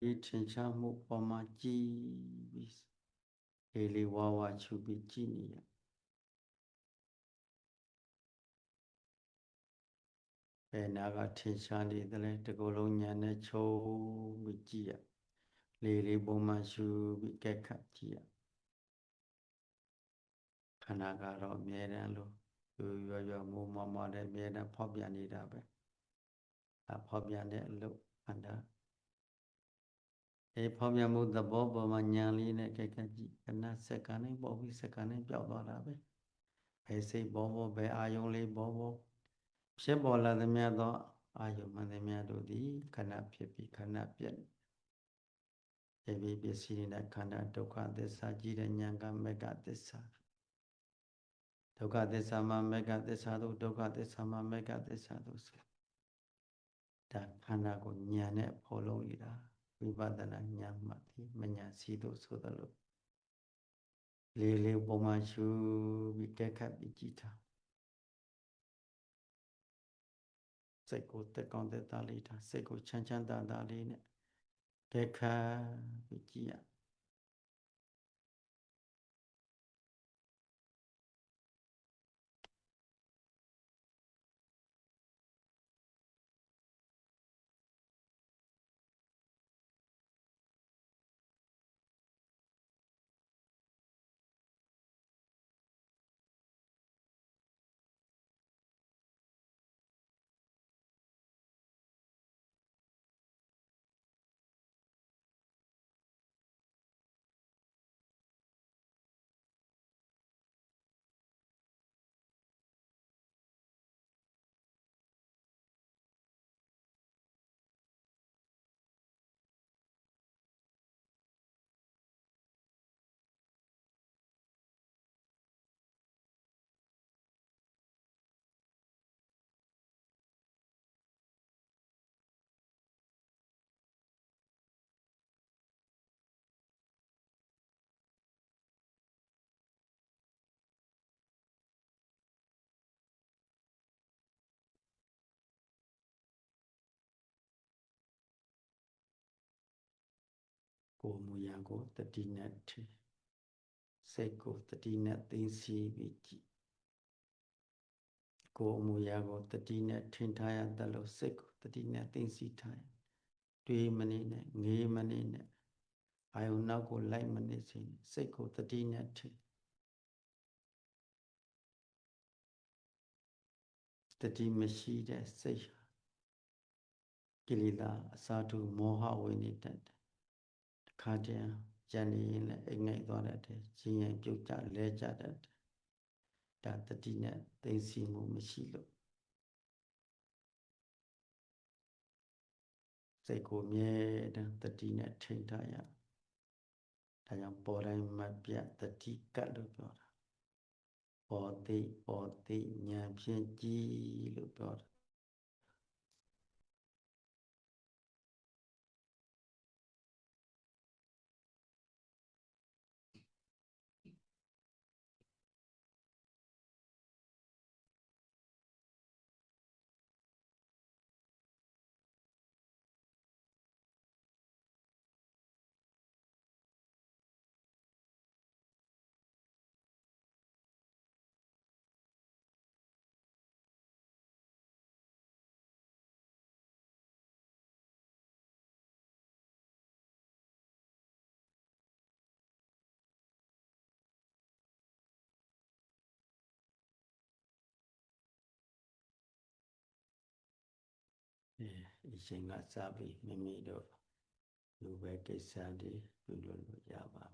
ဒီထင်ရှားမှုပေါ်မှာကြည်ပြီးလေးလေးဝါဝါချူပြီးကြည်နေရဘယ်နာကထင်ရှားနေသလဲတကူလုံးညာနဲ့ချုံပြီးကြည်ရလေးလေးပုံမှန်ရှူပြီးကက်ခတ်ကြည်ရခန္ဓာကတော့အမြဲတမ်းလို့ရွရွရွမိုးမမတဲ့အမြဲတမ်းဖောက်ပြန်နေတာပဲအဖောက်ပြန်တဲ့အလုပ်ခန္ဓာ အဲဖောက်ပြန်မှုသဘောပေါ်မှာညာလေးနဲ့ကက်ကက်ကြည့်ခဏစက္ကန့်နဲ့ပေါ်ပြီးစက္ကန့်နဲ့ပျောက်သွားတာပဲဘယ်စိတ်ပေါ်ပေါ်ဘယ်အာယုံလေးပေါ်ပေါ်ဖြစ်ပေါ်လာသမျှသောအာယုံမှန်သမျှတို့သည်ခဏဖြစ်ပြီးခဏပြတ်ေဘိပစ္စည်းနဲ့ခန္ဓာဒုက္ခသစ္စာကြည့်တဲ့ဉာဏ်ကမေကသစ္စာဒုက္ခသစ္စာမှာမေကသစ္စာတို့ဒုက္ခသစ္စာမှာမေကသစ္စာတို့ဆိုဒါခန္ဓာကိုဉာဏ်နဲ့ဖော်လုံးရတာ ဝိပဿနာဉာဏ်မှဒီမဉဏ်စီတို့ဆိုသလိုလေးလေးပုံမှန်ရှုပြီးတက်ခတ်ပြီးကြည်ထားစိတ်ကိုတက်ကောင်းတက်သားလေးထားစိတ်ကိုချမ်းချမ်းသာသာလေးနဲ့တက်ခတ်ပြီးကြည်ရ ကိုယ်မူရာကိုတတိနဲ့ထင်စိတ်ကိုတတိနဲ့သိသိပြီးကြည့်ကိုယ်မူရာကိုတတိနဲ့ထင်ထားရသလိုစိတ်ကိုတတိနဲ့သိသိထားရတွေးမနေနဲ့ငေးမနေနဲ့အာယုံနောက်ကိုလိုက်မနေစေစိတ်ကိုတတိနဲ့ထင်တတိမရှိတဲ့စိတ်ကိလေသာအစာထုမောဟဝိနေတတ်တယ် ခါတည်းရန်နေရင်လည်းအိမ်ငိုက်သွားတတ်တယ်။ရှင်ရင်ပြုတ်ကြလဲကြတတ်တယ်။ဒါတတိနဲ့သိသိမှုမရှိလို့စိတ်ကိုမြဲတမ်းတတိနဲ့ထိန်ထားရ။ဒါကြောင့်ပေါ်တိုင်းမပြတ်တတိကတ်လို့ပြောတာ။ပေါ်သိပေါ်သိဉာဏ်ဖြင့်ကြည်လို့ပြောတာ အဲဒီချိန်ကစပြီးမိမိတို့လူပဲကိစ္စတွေပြုလုပ်လို့ရပါ